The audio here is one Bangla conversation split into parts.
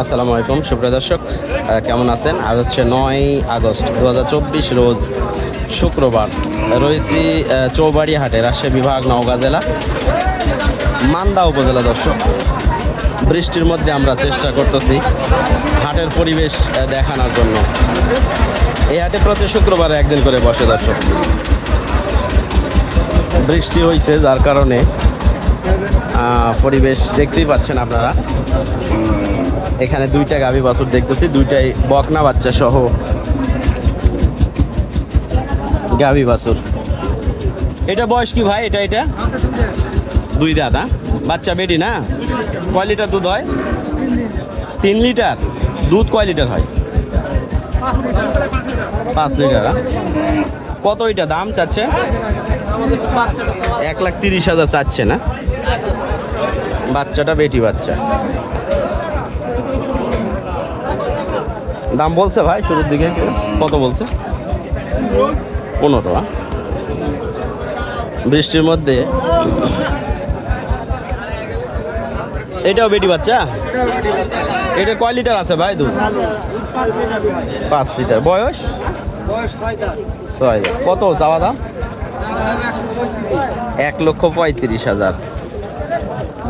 আসসালামু আলাইকুম, সুপ্রিয় দর্শক কেমন আছেন? আজ হচ্ছে নয় আগস্ট দুহাজার চব্বিশ, রোজ শুক্রবার। রয়েছি চৌবাড়ি হাটে রাজশাহী বিভাগ, নওগাঁ জেলা, মান্দা উপজেলা দর্শক। বৃষ্টির মধ্যে আমরা চেষ্টা করতেছি হাটের পরিবেশ দেখানোর জন্য। এই হাটে প্রতি শুক্রবারে একদিন করে বসে দর্শক। বৃষ্টি হয়েছে যার কারণে পরিবেশ দেখতেই পাচ্ছেন আপনারা। এখানে দুইটা গাভী বাছুর দেখতেছি, দুইটাই বকনা বাচ্চা সহ গাভী বাছুর। এটা বয়স কি ভাই? এটা এটা? দুই দাদা বাচ্চা বেটি না? কয় লিটার দুধ হয়? তিন লিটার? দুধ কয় লিটার হয়? পাঁচ লিটার কত এটা দাম চাচ্ছে? এক লাখ তিরিশ হাজার চাচ্ছে না? বাচ্চাটা বেটি বাচ্চা। দাম বলছে ভাই শুরুর দিকে কত বলছে? পনেরো? বৃষ্টির মধ্যে। এটাও বেটি বাচ্চা? এটা কয় লিটার আছে ভাই দুধ? পাঁচ লিটার। বয়স? ছয় কত চাওয়া দাম? এক লক্ষ পঁয়ত্রিশ হাজার।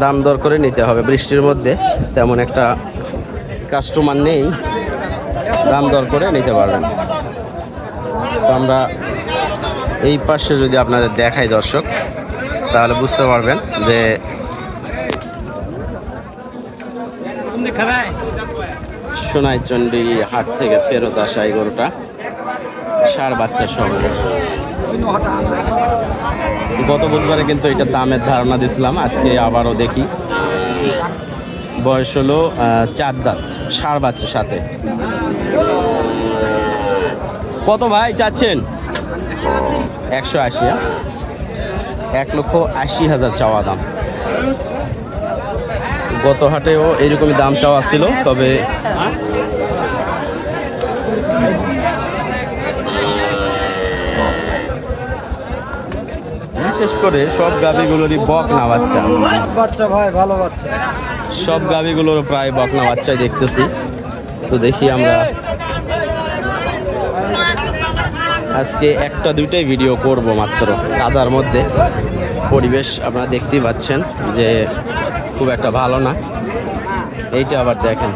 দাম দর করে নিতে হবে। বৃষ্টির মধ্যে তেমন একটা কাস্টমার নেই। দাম দর করে নিতে পারবেন। তো আমরা এই পাশে যদি আপনাদের দেখাই দর্শক, তাহলে বুঝতে পারবেন যে সোনাইচন্ডী হাট থেকে ফেরত আসা এই গরুটা। ষাড় বাচ্চা সহ গত বুধবারে কিন্তু এটা দামের ধারণা দিছিলাম, আজকে আবারও দেখি। বয়স হলো চার দাঁত ষাড় বাচ্চার সাথে। কত ভাই চাচ্ছেন? একশো আশি হ্যাঁ? এক লক্ষ আশি হাজার চাওয়া দাম। গত হাটেও এইরকমই দাম চাওয়া ছিল, তবে বিশেষ করে সব গাভিগুলোরই বক না বাচ্চা। বাচ্চা ভাই ভালো বাচ্চা। সব গাভিগুলোর প্রায় বকনা বাচ্চাই দেখতেছি। তো দেখি আমরা আজকে একটা দুইটাই ভিডিও করব মাত্র কাদার মধ্যে। পরিবেশ আপনারা দেখতেই পাচ্ছেন যে খুব একটা ভালো না। এইটা আবার দেখেন।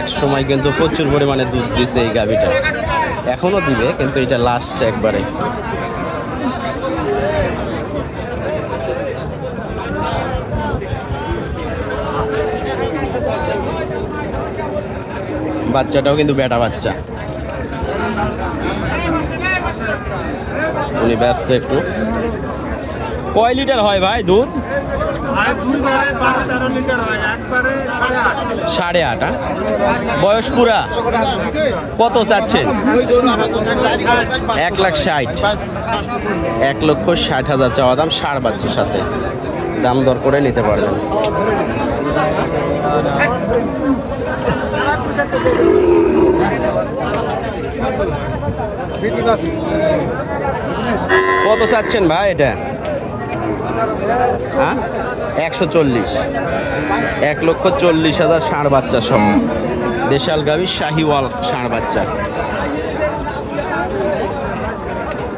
এক সময় কিন্তু প্রচুর পরিমাণে দুধ দিছে এই গাভিটা। এখনও দিবে কিন্তু এটা লাস্ট একবারে। বাচ্চাটাও কিন্তু বেটা বাচ্চা। উনি ব্যস্ত একটু। কয় লিটার হয় ভাই দুধ? সাড়ে আট? বয়স পুরা? কত চাচ্ছেন? এক লাখ ষাট। এক লক্ষ ষাট হাজার চাওয়া দাম ষাড় বাচ্চার সাথে। দাম দর করে নিতে পারবেন। কত চাচ্ছেন ভাই এটা? হ্যাঁ? একশো চল্লিশ। এক লক্ষ চল্লিশ হাজার ষাঁড় বাচ্চা সহ। দেশাল গাভী শাহিওয়াল ষাঁড় বাচ্চা।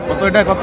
কত এটা? কত?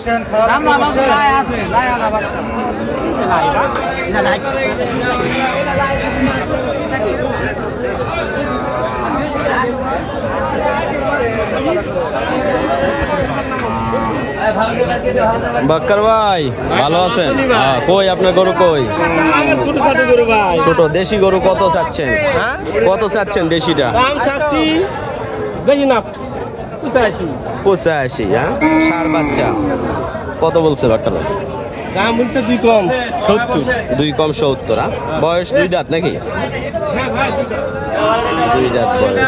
বসেন ভালো বাক্কার ভাই ভালো আছেন? হ্যাঁ, কই আপনার গরু কই? ছোট ছোট করে ভাই ছোট দেশি গরু কত চাচ্ছেন? কত চাচ্ছেন দেশিটা? দাম চাচ্ছি বেশি না। পঁচাশি। হ্যাঁ? সার বাচ্চা। কত বলছে ভাই দাম বলছে দুই কম সত্তর। দুই কম সত্তর হ্যাঁ? বয়স দুই দাঁত নাকি? দুই দাঁত বয়স।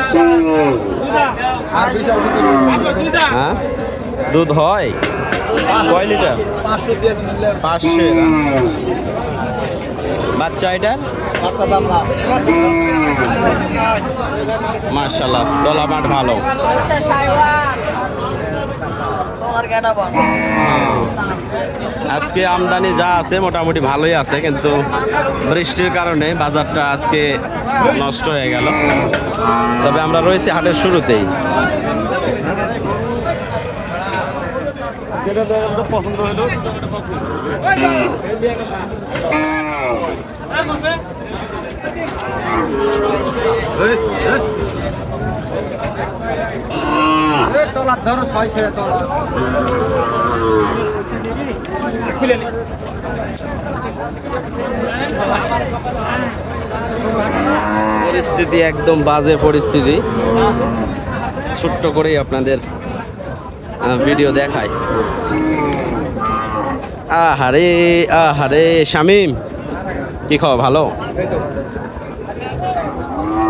হ্যাঁ? দুধ হয়? কয় লিটার? পাঁচশো পাঁচশো বাচ্চা এটার মার্শাল্লাহ তলা মাঠ ভালো। আজকে আমদানি যা আছে মোটামুটি ভালোই আছে কিন্তু বৃষ্টির কারণে বাজারটা আজকে নষ্ট হয়ে গেল। তবে আমরা রয়েছি হাটের শুরুতেই। পছন্দ হলো। পরিস্থিতি একদম বাজে পরিস্থিতি। ছোট্ট করেই আপনাদের ভিডিও দেখায় আহারে আহারে শামিম। কি খাওয়া ভালো?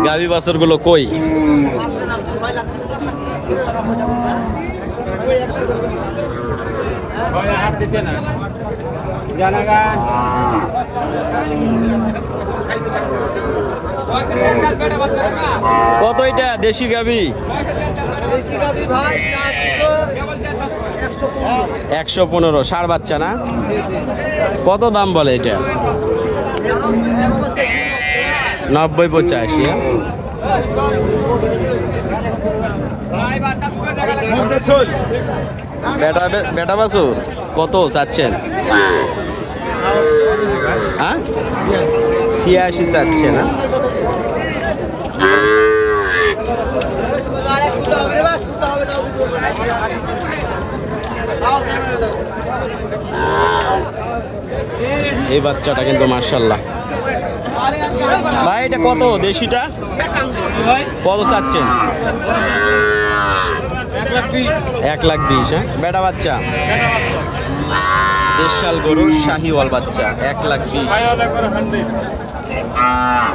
গাভী বাছরগুলো কই? কত এটা, দেশি গাভী? একশো পনেরো, সার বাচ্চা না? কত দাম বলে এটা? নব্বই পঁচাশি হ্যাঁ? বেটা বেটা বাসুর কত চাচ্ছেন? হ্যাঁ? ছিয়াশি চাচ্ছে না এই বাচ্চাটা কিন্তু মার্শাল্লাহ ভাই, এটা কত দেশিটা? কত চাচ্ছেন? এক লাখ বিশ হ্যাঁ? বেটা বাচ্চা। দেশাল গরুর শাহিওয়াল বাচ্চা, এক লাখ বিশ।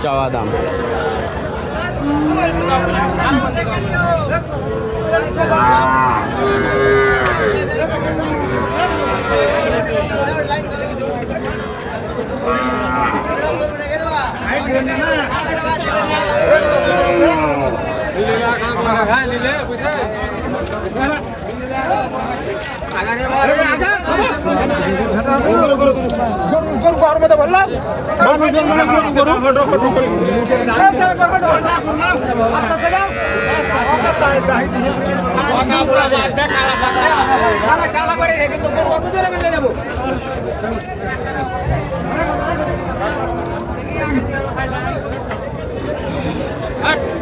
চাওয়া দাম। চালা করে কত জোরে মিলে যাব Act.